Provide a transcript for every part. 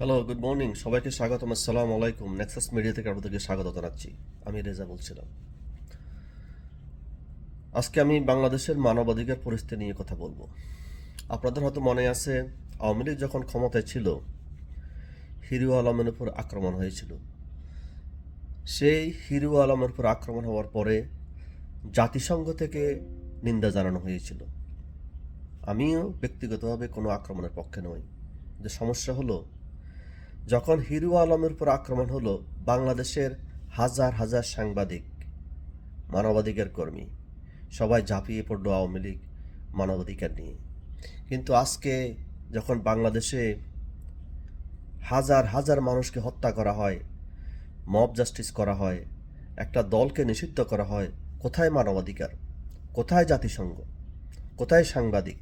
Hello good morning সবাইকে স্বাগতম। আসসালামু আলাইকুম। নেক্সাস মিডিয়া থেকে আপনাদেরকে স্বাগত জানাচ্ছি। আমি রেজা বলছিলাম। আজকে আমি বাংলাদেশের মানবাধিকার পরিস্থিতি নিয়ে কথা বলব। আপনাদের হয়তো মনে আছে, আওয়ামী লীগ যখন ক্ষমতায় ছিল, হিরু আলমের উপর আক্রমণ হয়েছিল। সেই হিরু আলমের উপর আক্রমণ হওয়ার পরে জাতিসংঘ থেকে নিন্দা জানানো হয়েছিল। আমিও ব্যক্তিগতভাবে কোনো আক্রমণের পক্ষে নই। যে সমস্যা হলো যখন হিরু আলমের উপর আক্রমণ হলো, বাংলাদেশের হাজার হাজার সাংবাদিক, মানবাধিকার কর্মী, সবাই ঝাঁপিয়ে পড়ল আওয়ামী লীগ মানবাধিকার নিয়ে। কিন্তু আজকে যখন বাংলাদেশে হাজার হাজার মানুষকে হত্যা করা হয়, মব জাস্টিস করা হয়, একটা দলকে নিষিদ্ধ করা হয়, কোথায় মানবাধিকার? কোথায় জাতিসংঘ? কোথায় সাংবাদিক?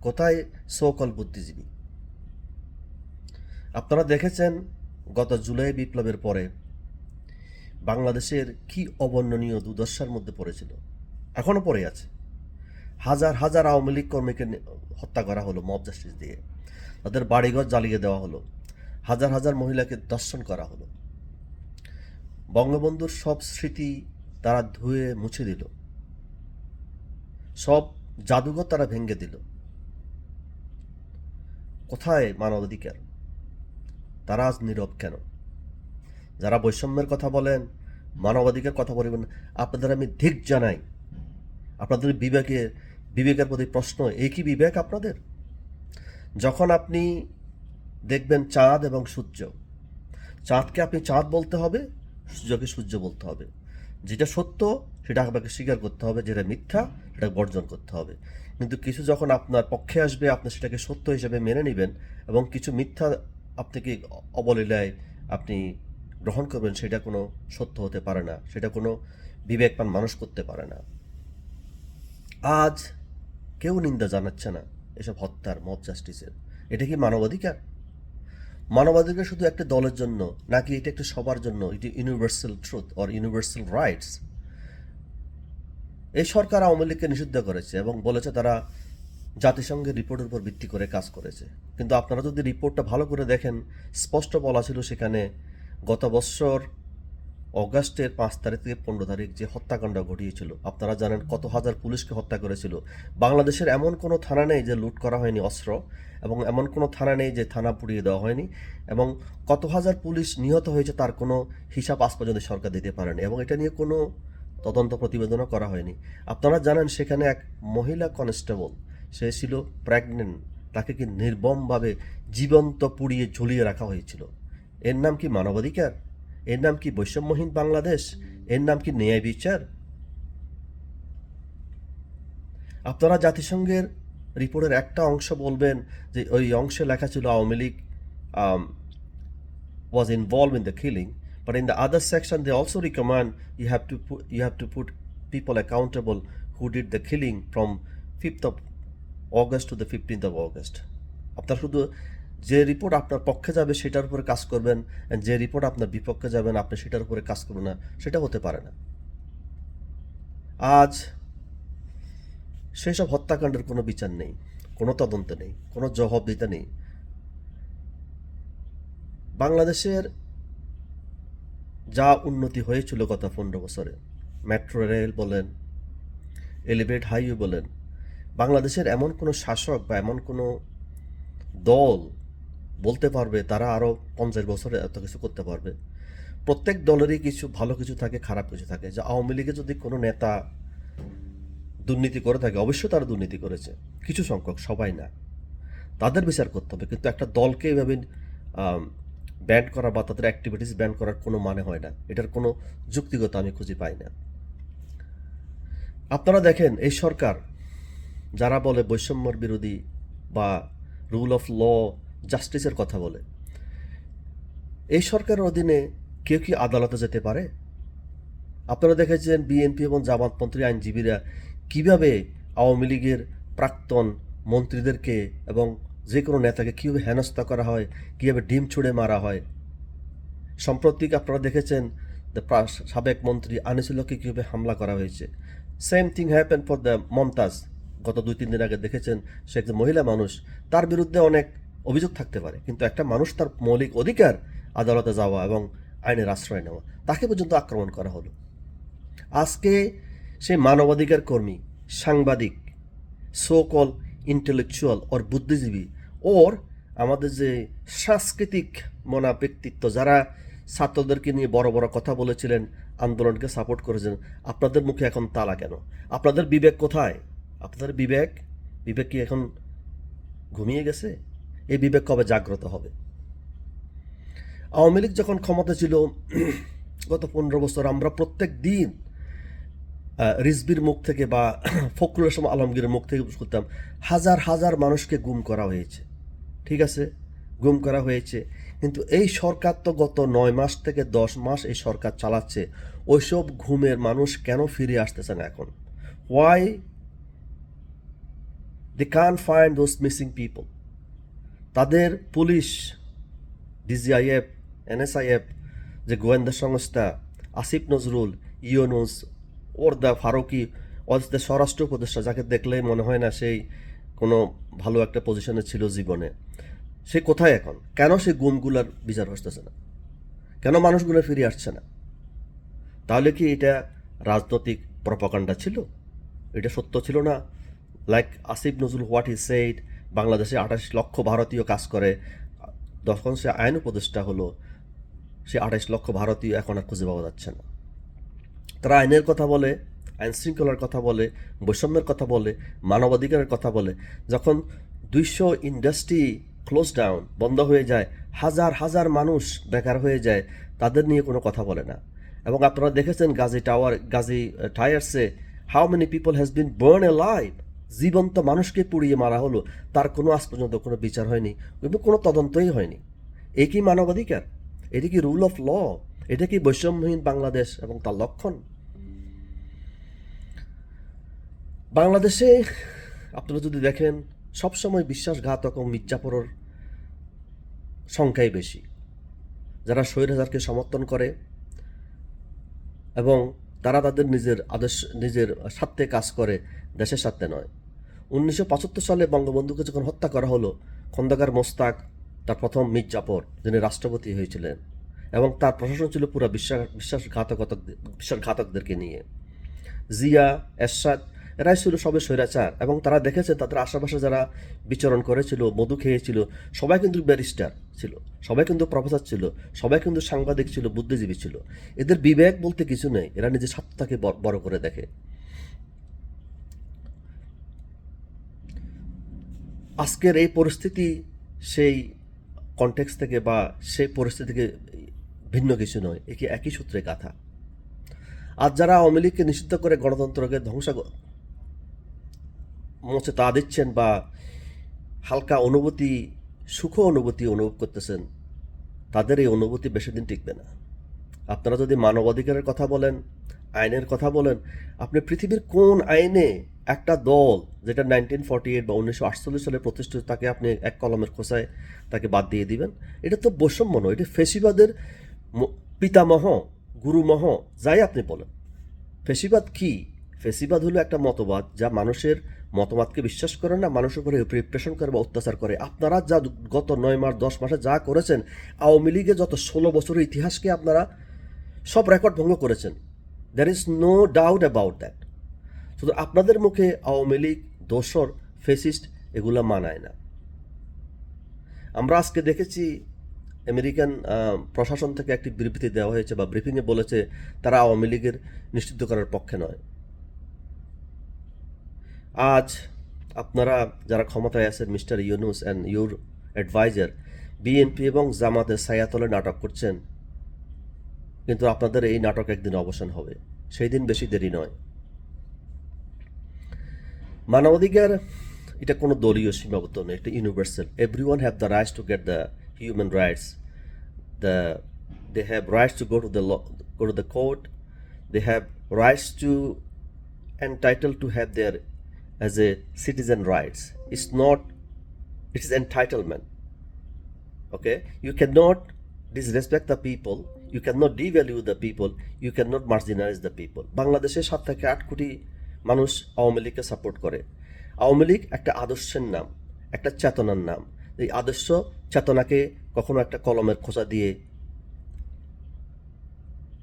কোথায় সোকল বুদ্ধিজীবী? আপনারা দেখেছেন গত জুলাই বিপ্লবের পরে বাংলাদেশের কি অবর্ণনীয় দুর্দশার মধ্যে পড়েছিল? এখনও পড়ে আছে। হাজার হাজার আওয়ামী লীগ কর্মীকে হত্যা করা হলো, মব জাস্টিস দিয়ে। তাদের বাড়িঘর জ্বালিয়ে দেওয়া হলো। হাজার হাজার মহিলাকে দর্শন করা হলো। বঙ্গবন্ধুর সব স্মৃতি তারা ধুয়ে মুছে দিল। সব জাদুঘর তারা ভেঙে দিল। কোথায় মানবাধিকার? তারা আজ নীরব কেন? যারা বৈষম্যের কথা বলেন, মানবাধিকার কথা বলবেন আপনাদের আমি ধিক জানাই। আপনাদের বিবেকে, বিবেকের প্রতি প্রশ্ন এই কি বিবেক আপনাদের? যখন আপনি দেখবেন চাঁদ এবং সূর্য, চাঁদকে আপনি চাঁদ বলতে হবে, সূর্যকে সূর্য বলতে হবে। যেটা সত্য, সেটা আপনাকে স্বীকার করতে হবে, যেটা মিথ্যা সেটা বর্জন করতে হবে। কিন্তু কিছু যখন আপনার পক্ষে আসবে, আপনি সেটাকে সত্য হিসেবে মেনে নেবেন এবং কিছু মিথ্যা আপনাকে অবলীলায় আপনি গ্রহণ করবেন, সেটা কোনো সত্য হতে পারে না, সেটা কোনো বিবেকবান মানুষ করতে পারে না। আজ কেউ নিন্দা জানাচ্ছে না এসব হত্যার মব জাস্টিসের। এটা কি মানবাধিকার? মানবাধিকার শুধু একটা দলের জন্য, নাকি এটা একটা সবার জন্য? এটি universal truth or universal rights এই সরকার আওয়ামী লীগকে নিষিদ্ধ করেছে এবং বলেছে তারা জাতিসংঘের রিপোর্টের উপর ভিত্তি করে কাজ করেছে। কিন্তু আপনারা যদি রিপোর্টটা ভালো করে দেখেন, স্পষ্ট বলা ছিল সেখানে গত বছর অগাস্টের পাঁচ তারিখ থেকে পনেরো তারিখ যে হত্যাকাণ্ড ঘটিয়েছিল, আপনারা জানেন কত হাজার পুলিশকে হত্যা করেছিল। বাংলাদেশের এমন কোনো থানা নেই যে লুট করা হয়নি অস্ত্র, এবং এমন কোনো থানা নেই যে থানা পুড়িয়ে দেওয়া হয়নি, এবং কত হাজার পুলিশ নিহত হয়েছে তার কোনো হিসাব আজ পর্যন্ত সরকার দিতে পারেনি, এবং এটা নিয়ে কোনো তদন্ত প্রতিবেদনও করা হয়নি। আপনারা জানেন সেখানে এক মহিলা কনস্টেবল সে ছিল প্রেগনেন্ট তাকে কি নির্বমভাবে জীবন্ত পুড়িয়ে ঝুলিয়ে রাখা হয়েছিল। এর নাম কি মানবাধিকার? এর নাম কি বৈষম্যহীন বাংলাদেশ? এর নাম কি ন্যায় বিচার? আপনারা জাতিসংঘের রিপোর্টের একটা অংশ বলবেন যে ওই অংশে লেখা ছিল Awami League was involve in the killing but in the other section they also recommend you have to you have to put people accountable who did the killing from fifth of August to the 15th of August. আপনার শুধু যে report আপনার পক্ষে যাবে সেটার উপরে কাজ করবেন যে রিপোর্ট আপনার বিপক্ষে যাবেন আপনি সেটার উপরে কাজ করবেন না, সেটা হতে পারে না। আজ সেসব হত্যাকাণ্ডের কোনো বিচার নেই, কোনো তদন্ত নেই, কোনো জবাবদিহিতা নেই। বাংলাদেশের যা উন্নতি হয়েছিল গত পনেরো বছরে মেট্রো রেল বলেন এলিভেট হাইওয়ে বলেন বাংলাদেশের এমন কোনো শাসক বা এমন কোনো দল বলতে পারবে, তারা আরও পঞ্চাশ বছরে এত কিছু করতে পারবে। প্রত্যেক দলেরই কিছু ভালো কিছু থাকে, খারাপ কিছু থাকে। যে আওয়ামী লীগে যদি কোনো নেতা দুর্নীতি করে থাকে, অবশ্যই তারা দুর্নীতি করেছে, কিছু সংখ্যক, সবাই না। তাদের বিচার করতে হবে, কিন্তু একটা দলকে এভাবে ব্যান করা বা তাদের অ্যাক্টিভিটিস ব্যান করার কোনো মানে হয় না। এটার কোনো যুক্তিগত আমি খুঁজে পাই না। আপনারা দেখেন, এই সরকার যারা বলে বৈষম্যর বিরোধী বা রুল অফ ল জাস্টিসের কথা বলে। এই সরকারের অধীনে কেউ কি আদালতে যেতে পারে? আপনারা দেখেছেন বিএনপি এবং জামাতপন্থী আইনজীবীরা কীভাবে আওয়ামী লীগের প্রাক্তন মন্ত্রীদেরকে এবং যে কোনো নেতাকে কীভাবে হেনস্থা করা হয়, কীভাবে ডিম ছুঁড়ে মারা হয়। সাম্প্রতিক আপনারা দেখেছেন সাবেক মন্ত্রী আনিসুল্লাহকে কীভাবে হামলা করা হয়েছে। Same thing happen for the Mamtaz গত দুই, তিন দিন আগে দেখেছেন সে একজন মহিলা মানুষ, তার বিরুদ্ধে অনেক অভিযোগ থাকতে পারে, কিন্তু একটা মানুষ তার মৌলিক অধিকার আদালতে যাওয়া এবং আইনের আশ্রয় নেওয়া, তাকে পর্যন্ত আক্রমণ করা হলো। আজকে সে মানবাধিকার কর্মী, সাংবাদিক সোকল ইন্টেলেকচুয়াল ওর বুদ্ধিজীবী, ওর আমাদের যে সাংস্কৃতিক মনা ব্যক্তিত্ব যারা ছাত্রদেরকে নিয়ে বড় বড় কথা বলেছিলেন, আন্দোলনকে সাপোর্ট করেছেন, আপনাদের মুখে এখন তালা কেন? আপনাদের বিবেক কোথায়? আপনাদের বিবেক বিবেক কি এখন ঘুমিয়ে গেছে? এই বিবেক কবে জাগ্রত হবে? আওয়ামী লীগ যখন ক্ষমতা ছিল, গত পনেরো বছর আমরা প্রত্যেক দিন রিজবির মুখ থেকে বা ফখরুল ইসলাম আলমগীরের মুখ থেকে করতাম, হাজার হাজার মানুষকে গুম করা হয়েছে। ঠিক আছে? গুম করা হয়েছে। কিন্তু এই সরকার তো গত নয় মাস থেকে দশ মাস এই সরকার চালাচ্ছে। ওইসব ঘুমের মানুষ কেন ফিরে আসতেছে না এখন? Why they can find those missing people তাদের পুলিশ ডিজিআইএফ এনএসআইএফ যে গোয়েন্দা সংস্থা, আসিফ নজরুল ইউনুস ওরদা, ফারুকি অথবা স্বরাষ্ট্র উপদেষ্টা, যাকে দেখলেই মনে হয় না সেই কোনো ভালো একটা পজিশনে ছিল জীবনে। সে কোথায় এখন? কেন সে গুমগুলার বিচার হসতেছে না? কেন মানুষগুলো ফিরে আসছে না? তাহলে কি এটা রাজনৈতিক প্রপাকাণ্ডা ছিল? এটা সত্য ছিল না? Like Asif Nazrul what is said বাংলাদেশে আঠাশ লক্ষ ভারতীয় কাজ করে। তখন সে আইন উপদেষ্টা হলো, সে আঠাশ লক্ষ ভারতীয় এখন আর খুঁজে পাওয়া যাচ্ছে না। তারা আইনের কথা বলে, আইন শৃঙ্খলার কথা বলে, বৈষম্যের কথা বলে, মানবাধিকারের কথা বলে। যখন দুইশো ইন্ডাস্ট্রি ক্লোজ ডাউন, বন্ধ হয়ে যায়, হাজার হাজার মানুষ বেকার হয়ে যায়, তাদের নিয়ে কোনো কথা বলে না। এবং আপনারা দেখেছেন Gazi tower Gazi টায়ার্সে how many people has been burn a life জীবন্ত মানুষকে পুড়িয়ে মারা হলো, তার কোনো আজ পর্যন্ত কোনো বিচার হয়নি এবং কোনো তদন্তই হয়নি। এই কি মানবাধিকার এটি কি রুল অফ ল এটা কি বৈষম্যহীন বাংলাদেশ এবং তার লক্ষণ? বাংলাদেশে আপনারা যদি দেখেন, সবসময় বিশ্বাসঘাতক ও মির্জাপুরের সংখ্যাই বেশি। যারা স্বৈরাচারকে সমর্থন করে এবং তারা তাদের নিজের আদর্শ, নিজের স্বার্থে কাজ করে, দেশের স্বার্থে নয়। উনিশশো সালে বঙ্গবন্ধুকে যখন হত্যা করা হলো, খন্দকার মোস্তাক তার প্রথম মির্জাপুর, যিনি রাষ্ট্রপতি হয়েছিলেন, এবং তার প্রশাসন ছিল পুরো বিশ্বাস, বিশ্বাসঘাতকতা, বিশ্বাসঘাতকদেরকে নিয়ে। জিয়া, এরশাদ এরাই ছিল সবে স্বৈরাচার এবং তারা দেখেছে তাদের আশেপাশে যারা বিচরণ করেছিল, মধু খেয়েছিল, সবাই কিন্তু ব্যারিস্টার ছিল, সবাই কিন্তু প্রফেসর ছিল, সবাই কিন্তু সাংবাদিক ছিল, বুদ্ধিজীবী ছিল। এদের বিবেক বলতে কিছু নেই, এরা নিজের স্বার্থটাকে বড় করে দেখে। আজকের এই পরিস্থিতি সেই কনটেক্স থেকে বা সেই পরিস্থিতি থেকে ভিন্ন কিছু নয়, একে একই সূত্রে গাথা। আজ যারা আওয়ামী লীগকে নিষিদ্ধ করে গণতন্ত্রকে ধ্বংস মোচে তা দিচ্ছেন বা হালকা অনুভূতি, সুখ অনুভূতি অনুভব করতেছেন, তাদের এই অনুভূতি বেশি দিন টিকবে না। আপনারা যদি মানবাধিকারের কথা বলেন, আইনের কথা বলেন, আপনি পৃথিবীর কোন আইনে একটা দল যেটা নাইনটিন ফর্টি এইট বা উনিশশো আটচল্লিশ সালে প্রতিষ্ঠিত, তাকে আপনি এক কলমের খোসায় তাকে বাদ দিয়ে দিবেন? এটা তো বৈষম্য নয়, এটা ফেসিবাদের পিতামহ, গুরুমহ, যাই আপনি বলেন। ফেসিবাদ কি? ফেসিবাদ হলো একটা মতবাদ যা মানুষের মতবাদকে বিশ্বাস করেন না, মানুষের উপরে রিপ্রেশন করে বা অত্যাচার করে। আপনারা যা গত নয় মাস, দশ মাসে যা করেছেন, আওয়ামী লীগে যত ষোলো বছরের ইতিহাসকে আপনারা সব রেকর্ড ভঙ্গ করেছেন। There is no doubt about that শুধু আপনাদের মুখে আওয়ামী লীগ, দোসর ফেসিস্ট এগুলো মানায় না। আমরা আজকে দেখেছি আমেরিকান প্রশাসন থেকে একটি বিবৃতি দেওয়া হয়েছে বা ব্রিফিংয়ে বলেছে, তারা আওয়ামী লীগের নিষিদ্ধ করার পক্ষে নয়। আজ আপনারা যারা ক্ষমতায় আছেন, mister Yunus and your adviser BNP এবং জামাতের ছায়াতলে নাটক করছেন, কিন্তু আপনাদের এই নাটক একদিন অবসান হবে। সেই দিন বেশি দেরি নয়। মানবাধিকার, এটা কোনো দলীয় সীমাবদ্ধ নয়, এটা universal everyone have the rights to get the human rights the they have rights to go to the go to the court they have rights to entitled to have their as a citizen rights it's not it is entitlement okay you cannot disrespect the people you cannot devalue the people you cannot marginalize the people বাংলাদেশে সাত থেকে আট কোটি মানুষ আওয়ামী লীগকে support করে আওয়ামী লীগ একটা আদর্শের নাম একটা চেতনার নাম এই আদর্শ চেতনাকে কখনো একটা কলমের খোঁচা দিয়ে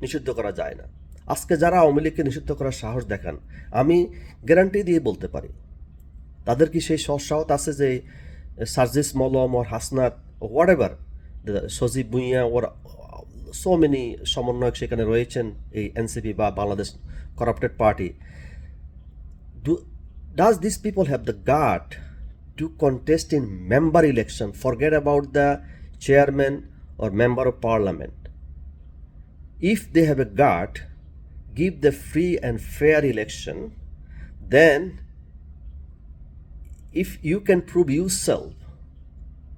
নিষিদ্ধ করা যায় না আজকে যারা আওয়ামী লীগকে নিষিদ্ধ করার সাহস দেখান, আমি গ্যারান্টি দিয়ে বলতে পারি। তাদের কি সেই সৎসাহত আছে যে, Sarjis Alam or Hasnat whatever Sajib Bhuiyan or so many সমন্বয়ক সেখানে রয়েছেন এই এনসিপি বা Bangladesh corrupted party does these people have the gut to contest in member election? Forget about the chairman or member of parliament if they have a gut give the free and fair election then if you can prove yourself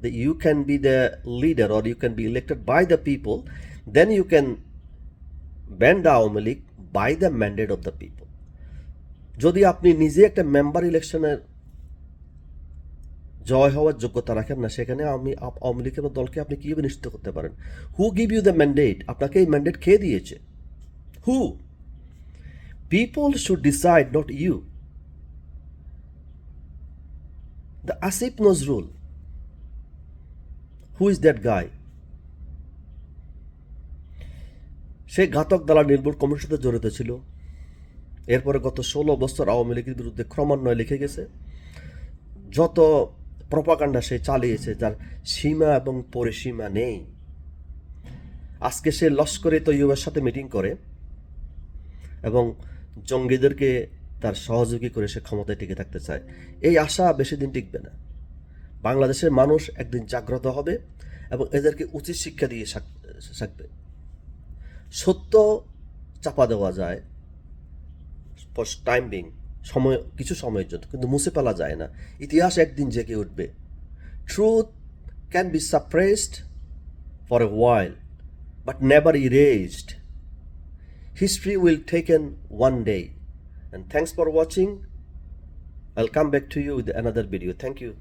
that you can be the leader or you can be elected by the people then you can bend the Awami by the mandate of the people যদি আপনি নিজে একটা member ইলেকশনের জয় হওয়ার যোগ্যতা রাখেন না সেখানে আমি আওয়ামী লীগের দলকে আপনি কীভাবে নিশ্চিত করতে পারেন who give you the mandate আপনাকে এই ম্যান্ডেট খেয়ে দিয়েছে who people should decide not you the Asif Nazrul who is that guy সে ঘাতক দালা নির্ভুল কমিটির সাথে জড়িত ছিল। এরপরে গত ষোলো বছর আওয়ামী লীগের বিরুদ্ধে ক্রমান্বয়ে লিখে গেছে। যত প্রপাকাণ্ডা সে চালিয়েছে, যার সীমা এবং পরিসীমা নেই। আজকে সে লস্করে তৈয়বের সাথে মিটিং করে এবং জঙ্গিদেরকে তার সহযোগী করে সে ক্ষমতায় টিকে থাকতে চায়। এই আশা বেশি দিন টিকবে না। বাংলাদেশের মানুষ একদিন জাগ্রত হবে এবং এদেরকে উচিত শিক্ষা দিয়ে থাকবে সত্য চাপা দেওয়া যায় টাইম বিং সময়, কিছু সময়ের জন্য, কিন্তু মুছে ফেলা যায় না। ইতিহাস একদিন জেগে উঠবে। Truth can be suppressed for a while but never erased History will take in one day. And thanks for watching. I'll come back to you with another video. Thank you.